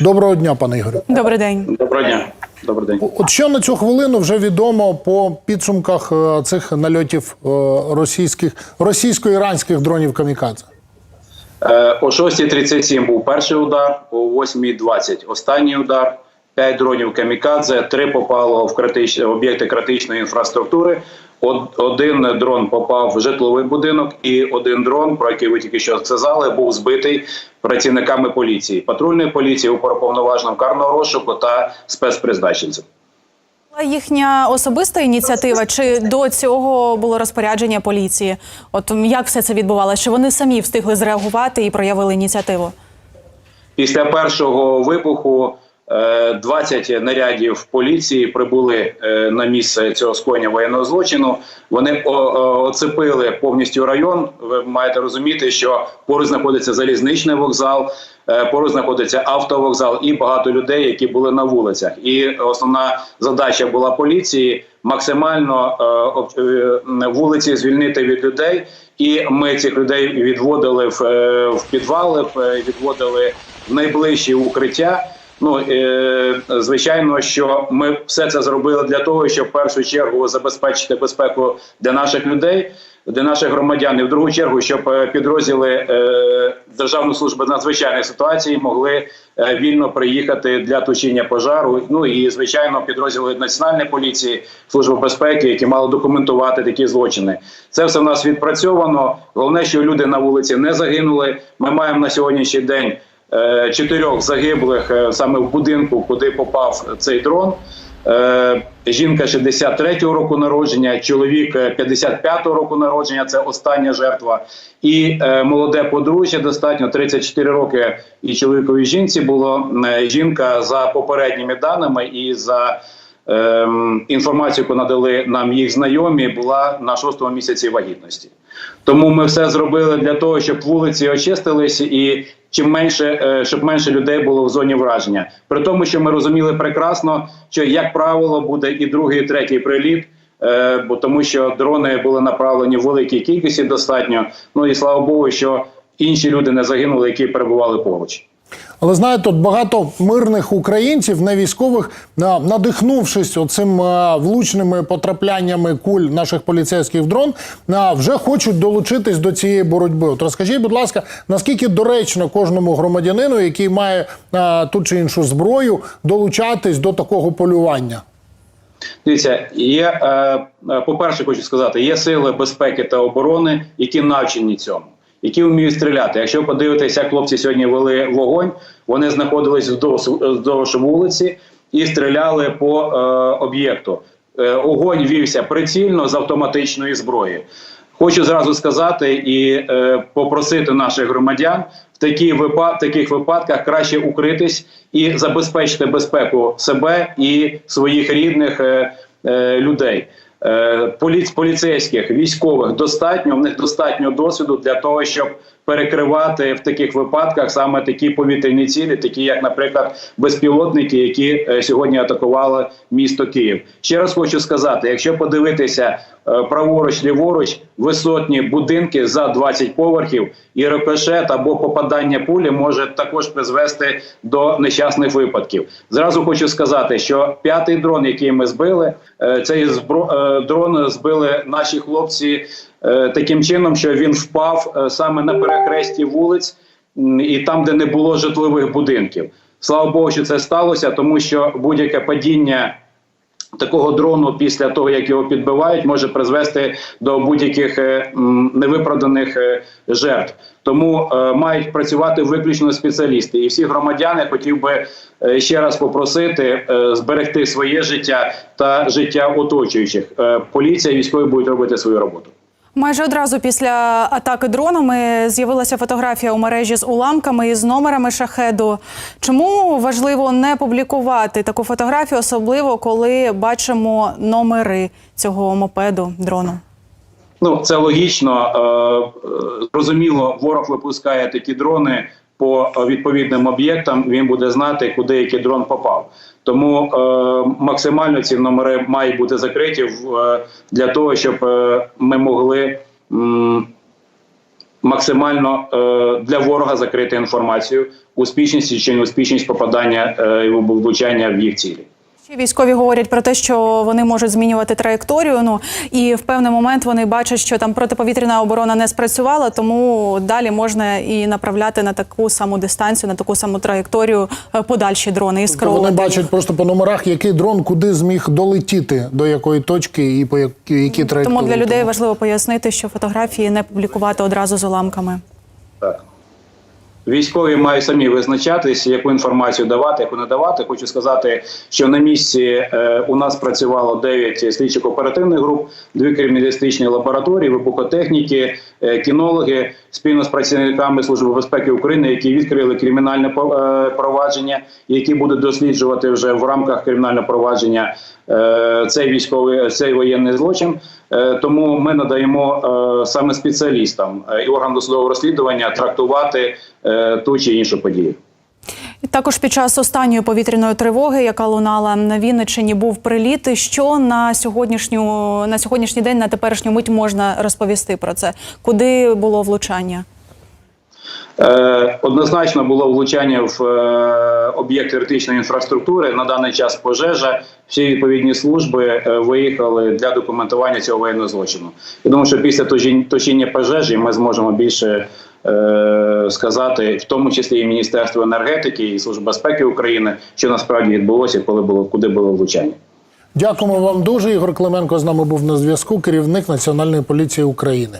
Доброго дня, пане Ігорю. Добрий день. Доброго дня. Добрий день. От що на цю хвилину вже відомо по підсумках е, цих нальотів е, російських російсько-іранських дронів камікадзе? Е, О 6.37 був перший удар, о 8.20 останній удар. П'ять дронів камікадзе, три попало в критичні об'єкти критичної інфраструктури. Один дрон попав в житловий будинок, і один дрон, про який ви тільки що сказали, був збитий працівниками поліції, патрульної поліції, уповноваженим карного розшуку та спецпризначенців. Була Їхня особиста ініціатива, чи до цього було розпорядження поліції? От як все це відбувалося? Чи вони самі встигли зреагувати і проявили ініціативу? Після першого вибуху 20 нарядів поліції прибули е, на місце цього скоєння воєнного злочину. Вони оцепили повністю район. Ви маєте розуміти, що поруч знаходиться залізничний вокзал, е, поруч знаходиться автовокзал і багато людей, які були на вулицях. І основна задача була поліції максимально е, е, вулиці звільнити від людей. І ми цих людей відводили в, е, підвали, е, відводили в найближчі укриття. Ну е, звичайно, що ми все це зробили для того, щоб в першу чергу забезпечити безпеку для наших людей, для наших громадян, і в другу чергу, щоб е, підрозділи е, Державної служби надзвичайних ситуацій могли е, вільно приїхати для тушіння пожару. Ну і звичайно, підрозділи національної поліції, служби безпеки, які мали документувати такі злочини. Це все в нас відпрацьовано. Головне, що люди на вулиці не загинули. Ми маємо на сьогоднішній день чотирьох загиблих е, саме в будинку, куди попав цей дрон. Е, Жінка 63-го року народження, чоловік е, 55-го року народження. Це остання жертва, і е, молоде подружжя достатньо 34 роки. І чоловікові жінці було Е, жінка за попередніми даними і за ем, інформацію, яку надали нам їх знайомі, була на шостому місяці вагітності. Тому ми все зробили для того, щоб вулиці очистилися і чим менше, е, щоб менше людей було в зоні враження. При тому, що ми розуміли прекрасно, що як правило буде і другий, і третій приліт. е, Бо тому, що дрони були направлені в великій кількості достатньо. Ну і слава Богу, що інші люди не загинули, які перебували поруч. Але знаєте, от багато мирних українців, не військових, надихнувшись оцим влучними потрапляннями куль наших поліцейських в дрон, а, вже хочуть долучитись до цієї боротьби. От розкажіть, будь ласка, наскільки доречно кожному громадянину, який має ту чи іншу зброю, долучатись до такого полювання? Дивіться, є е, е, по-перше, хочу сказати, є сили безпеки та оборони, які навчені цьому, які вміють стріляти. Якщо подивитися, як хлопці сьогодні вели вогонь, вони знаходились вздовж, вздовж вулиці і стріляли по е, об'єкту. Е, огонь вівся прицільно з автоматичної зброї. Хочу зразу сказати і е, попросити наших громадян в такі випад, таких випадках краще укритись і забезпечити безпеку себе і своїх рідних е, людей. Е, поліц, поліцейських, військових достатньо, в них достатньо досвіду для того, щоб перекривати в таких випадках саме такі повітряні цілі, такі як, наприклад, безпілотники, які е, сьогодні атакували місто Київ. Ще раз хочу сказати: якщо подивитися е, праворуч, ліворуч, висотні будинки за 20 поверхів, і рикошет або попадання пулі може також призвести до нещасних випадків. Зразу хочу сказати, що п'ятий дрон, який ми збили, е, цей дрон збили наші хлопці таким чином, що він впав е, саме на перехресті вулиць і там, де не було житлових будинків. Слава Богу, що це сталося, тому що будь-яке падіння. Такого дрону після того, як його підбивають, може призвести до будь-яких е, невиправданих е, жертв. Тому е, мають працювати виключно спеціалісти. І всі громадяни хотів би е, ще раз попросити е, зберегти своє життя та життя оточуючих. Е, поліція військові будуть робити свою роботу. Майже одразу після атаки дронами з'явилася фотографія у мережі з уламками і з номерами шахеду. Чому важливо не публікувати таку фотографію, особливо коли бачимо номери цього мопеду дрону? Ну це логічно. Е, е, Зрозуміло, ворог випускає такі дрони по відповідним об'єктам. Він буде знати, куди який дрон попав. Тому е, максимально ці номери мають бути закриті в, е, для того, щоб е, ми могли. м, максимально е, для ворога закрити інформацію, успішність чи неуспішність попадання е, і влучання в їх цілі. Ще Військові говорять про те, що вони можуть змінювати траєкторію. Ну і в певний момент вони бачать, що там протиповітряна оборона не спрацювала, тому далі можна і направляти на таку саму дистанцію, на таку саму траєкторію е, подальші дрони і Тобто Вони бачать просто по номерах, який дрон куди зміг долетіти, до якої точки і по які, які траєкторії. Тому для людей важливо пояснити, що фотографії не публікувати одразу з уламками. Так. Військові мають самі визначатися, яку інформацію давати, яку не давати. Хочу сказати, що на місці е, у нас працювало 9 слідчих оперативних груп, дві криміналістичні лабораторії, вибухотехніки, е, кінологи спільно з працівниками Служби безпеки України, які відкрили кримінальне е, провадження, які будуть досліджувати вже в рамках кримінального провадження цей військовий цей воєнний злочин. Е, Тому ми надаємо е, саме спеціалістам е, і органам досудового розслідування трактувати ту чи іншу подію. Також під час останньої повітряної тривоги, яка лунала на Вінниччині, був приліт. Що на сьогоднішню на сьогоднішній день на теперішню мить можна розповісти про це? Куди було влучання? Е, Однозначно було влучання в е, об'єкт критичної інфраструктури. На даний час пожежа. Всі відповідні служби е, виїхали для документування цього воєнного злочину. Я думаю, що після тушіння пожежі ми зможемо більше сказати, в тому числі і Міністерство енергетики, і Служба безпеки України, що насправді відбулося, коли було куди було влучання. Дякуємо вам дуже. Ігор Клименко з нами був на зв'язку, керівник Національної поліції України.